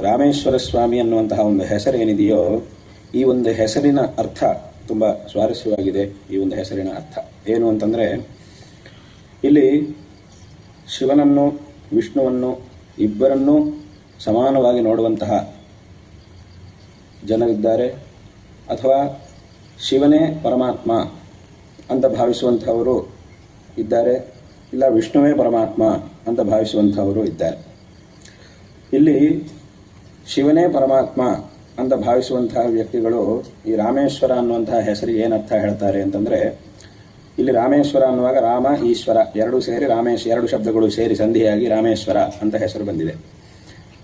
ರಾಮೇಶ್ವರ ಸ್ವಾಮಿ ಅನ್ನುವಂತಹ ಒಂದು ಹೆಸರು ಏನಿದೆಯೋ, ಈ ಒಂದು ಹೆಸರಿನ ಅರ್ಥ ತುಂಬ ಸ್ವಾರಸ್ಯವಾಗಿದೆ, ಈ ಒಂದು ಹೆಸರಿನ ಅರ್ಥ. ಏನು ಅಂತಂದರೆ, ಇಲ್ಲಿ ಶಿವನನ್ನು, ವಿಷ್ಣುವನ್ನು, ಇಬ್ಬರನ್ನೂ ಸಮಾನವಾಗಿ ನೋಡುವಂತಹ ಜನರಿದ್ದಾರೆ. ಅಥವಾ ಶಿವನೇ ಪರಮಾತ್ಮ ಅಂತ ಭಾವಿಸುವಂಥವರು ಇದ್ದಾರೆ, ಇಲ್ಲ ವಿಷ್ಣುವೇ ಪರಮಾತ್ಮ ಅಂತ ಭಾವಿಸುವಂಥವರು ಇದ್ದಾರೆ. ಇಲ್ಲಿ ಶಿವನೇ ಪರಮಾತ್ಮ ಅಂತ ಭಾವಿಸುವಂತಹ ವ್ಯಕ್ತಿಗಳು ಈ ರಾಮೇಶ್ವರ ಅನ್ನುವಂತಹ ಹೆಸರಿಗೆ ಏನರ್ಥ ಹೇಳ್ತಾರೆ ಅಂತಂದರೆ, ಇಲ್ಲಿ ರಾಮೇಶ್ವರ ಅನ್ನುವಾಗ ರಾಮ, ಈಶ್ವರ, ಎರಡು ಸೇರಿ ರಾಮೇಶ್, ಎರಡು ಶಬ್ದಗಳು ಸೇರಿ ಸಂಧಿಯಾಗಿ ರಾಮೇಶ್ವರ ಅಂತ ಹೆಸರು ಬಂದಿದೆ.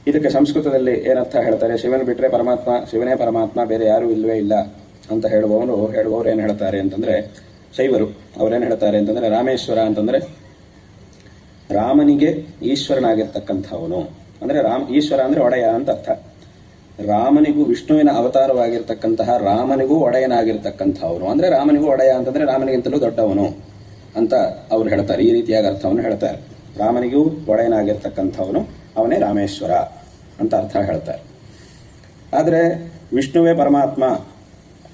ಇದಕ್ಕೆ ಸಂಸ್ಕೃತದಲ್ಲಿ ಏನರ್ಥ ಹೇಳ್ತಾರೆ, ಶಿವನ ಬಿಟ್ಟರೆ ಪರಮಾತ್ಮ, ಶಿವನೇ ಪರಮಾತ್ಮ, ಬೇರೆ ಯಾರೂ ಇಲ್ಲವೇ ಇಲ್ಲ ಅಂತ ಹೇಳುವವನು, ಹೇಳುವವರು ಏನು ಹೇಳ್ತಾರೆ ಅಂತಂದರೆ, ಶೈವರು. ಅವರೇನು ಹೇಳ್ತಾರೆ ಅಂತಂದರೆ, ರಾಮೇಶ್ವರ ಅಂತಂದರೆ, ರಾಮನಿಗೆ ಈಶ್ವರನಾಗಿರ್ತಕ್ಕಂಥವನು. ಅಂದರೆ ರಾಮ, ಈಶ್ವರ ಅಂದರೆ ಒಡೆಯ ಅಂತ ಅರ್ಥ. ರಾಮನಿಗೂ ವಿಷ್ಣುವಿನ ಅವತಾರವಾಗಿರ್ತಕ್ಕಂತಹ ರಾಮನಿಗೂ ಒಡೆಯನಾಗಿರ್ತಕ್ಕಂಥವನು ಅಂದರೆ ರಾಮನಿಗೂ ಒಡೆಯ ಅಂತಂದರೆ ರಾಮನಿಗಿಂತಲೂ ದೊಡ್ಡವನು ಅಂತ ಅವರು ಹೇಳ್ತಾರೆ. ಈ ರೀತಿಯಾಗಿ ಅರ್ಥವನ್ನು ಹೇಳ್ತಾರೆ. ರಾಮನಿಗೂ ಒಡೆಯನಾಗಿರ್ತಕ್ಕಂಥವನು ಅವನೇ ರಾಮೇಶ್ವರ ಅಂತ ಅರ್ಥ ಹೇಳ್ತಾರೆ. ಆದರೆ ವಿಷ್ಣುವೇ ಪರಮಾತ್ಮ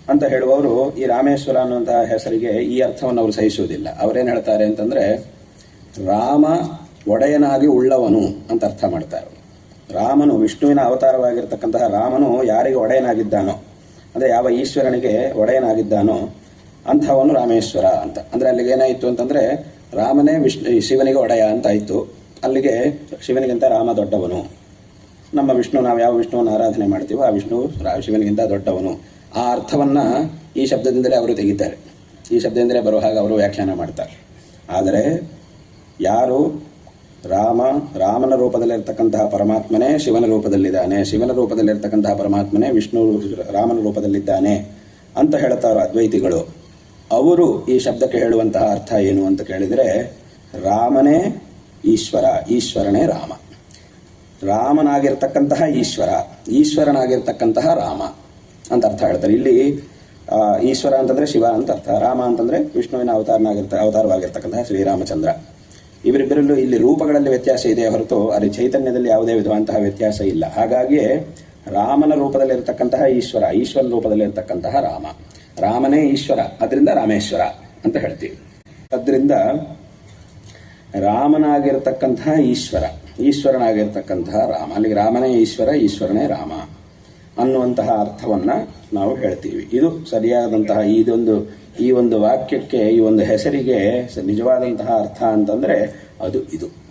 ಅಂತ ಹೇಳುವವರು ಈ ರಾಮೇಶ್ವರ ಅನ್ನುವಂತಹ ಹೆಸರಿಗೆ ಈ ಅರ್ಥವನ್ನು ಅವರು ಸಹಿಸುವುದಿಲ್ಲ. ಅವರೇನು ಹೇಳ್ತಾರೆ ಅಂತಂದರೆ, ರಾಮ ಒಡೆಯನಾಗಿ ಉಳ್ಳವನು ಅಂತ ಅರ್ಥ ಮಾಡ್ತಾರೆ ರಾಮನು ವಿಷ್ಣುವಿನ ಅವತಾರವಾಗಿರ್ತಕ್ಕಂತಹ ರಾಮನು ಯಾರಿಗೆ ಒಡೆಯನಾಗಿದ್ದಾನೋ, ಅಂದರೆ ಯಾವ ಈಶ್ವರನಿಗೆ ಒಡೆಯನಾಗಿದ್ದಾನೋ ಅಂಥವನು ರಾಮೇಶ್ವರ ಅಂತ. ಅಂದರೆ ಅಲ್ಲಿಗೆ ಏನಾಯಿತು ಅಂತಂದರೆ ರಾಮನೇ ವಿಷ್ಣು ಶಿವನಿಗೆ ಒಡೆಯ ಅಂತ ಇತ್ತು ಅಲ್ಲಿಗೆ ಶಿವನಿಗಿಂತ ರಾಮ ದೊಡ್ಡವನು. ನಮ್ಮ ವಿಷ್ಣು, ನಾವು ಯಾವ ವಿಷ್ಣುವನ್ನು ಆರಾಧನೆ ಮಾಡ್ತೀವೋ ಆ ವಿಷ್ಣು ಶಿವನಿಗಿಂತ ದೊಡ್ಡವನು. ಆ ಅರ್ಥವನ್ನು ಈ ಶಬ್ದದಿಂದಲೇ ಅವರು ತೆಗಿತಾರೆ. ಈ ಶಬ್ದದಿಂದಲೇ ಬರುವ ಹಾಗೆ ಅವರು ವ್ಯಾಖ್ಯಾನ ಮಾಡ್ತಾರೆ. ಆದರೆ ಯಾರು ರಾಮ, ರಾಮನ ರೂಪದಲ್ಲಿರ್ತಕ್ಕಂತಹ ಪರಮಾತ್ಮನೇ ಶಿವನ ರೂಪದಲ್ಲಿದ್ದಾನೆ, ಶಿವನ ರೂಪದಲ್ಲಿರ್ತಕ್ಕಂತಹ ಪರಮಾತ್ಮನೇ ವಿಷ್ಣು ರಾಮನ ರೂಪದಲ್ಲಿದ್ದಾನೆ ಅಂತ ಹೇಳ್ತಾರೋ ಅದ್ವೈತಿಗಳು. ಅವರು ಈ ಶಬ್ದಕ್ಕೆ ಹೇಳುವಂತಹ ಅರ್ಥ ಏನು ಅಂತ ಕೇಳಿದರೆ, ರಾಮನೇ ಈಶ್ವರ, ಈಶ್ವರನೇ ರಾಮ. ರಾಮನಾಗಿರ್ತಕ್ಕಂತಹ ಈಶ್ವರ, ಈಶ್ವರನಾಗಿರ್ತಕ್ಕಂತಹ ರಾಮ ಅಂತ ಅರ್ಥ ಹೇಳ್ತಾರೆ. ಇಲ್ಲಿ ಈಶ್ವರ ಅಂತಂದ್ರೆ ಶಿವ ಅಂತ ಅರ್ಥ. ರಾಮ ಅಂತಂದ್ರೆ ವಿಷ್ಣುವಿನ ಅವತಾರನಾಗಿರ್ತ, ಅವತಾರವಾಗಿರ್ತಕ್ಕಂತಹ ಶ್ರೀರಾಮಚಂದ್ರ. ಇವರಿಬ್ಬರಲ್ಲೂ ಇಲ್ಲಿ ರೂಪಗಳಲ್ಲಿ ವ್ಯತ್ಯಾಸ ಇದೆ ಹೊರತು ಅಲ್ಲಿ ಚೈತನ್ಯದಲ್ಲಿ ಯಾವುದೇ ವಿಧವಂತಹ ವ್ಯತ್ಯಾಸ ಇಲ್ಲ. ಹಾಗಾಗಿಯೇ ರಾಮನ ರೂಪದಲ್ಲಿರತಕ್ಕಂತಹ ಈಶ್ವರ, ಈಶ್ವರನ ರೂಪದಲ್ಲಿರತಕ್ಕಂತಹ ರಾಮ. ರಾಮನೇ ಈಶ್ವರ, ಅದರಿಂದ ರಾಮೇಶ್ವರ ಅಂತ ಹೇಳ್ತೀವಿ. ಅದರಿಂದ ರಾಮನಾಗಿರ್ತಕ್ಕಂತಹ ಈಶ್ವರ, ಈಶ್ವರನಾಗಿರ್ತಕ್ಕಂತಹ ರಾಮ. ಅಲ್ಲಿಗೆ ರಾಮನೇ ಈಶ್ವರ, ಈಶ್ವರನೇ ರಾಮ. ಅನ್ನುವಂತಹ ಅರ್ಥವನ್ನ ನಾವು ಹೇಳ್ತೀವಿ. ಇದು ಸರಿಯಾದಂತಹ ಇದೊಂದು, ಈ ಒಂದು ವಾಕ್ಯಕ್ಕೆ, ಈ ಒಂದು ಹೆಸರಿಗೆ ನಿಜವಾದಂತಹ ಅರ್ಥ ಅಂತಂದ್ರೆ ಅದು ಇದು.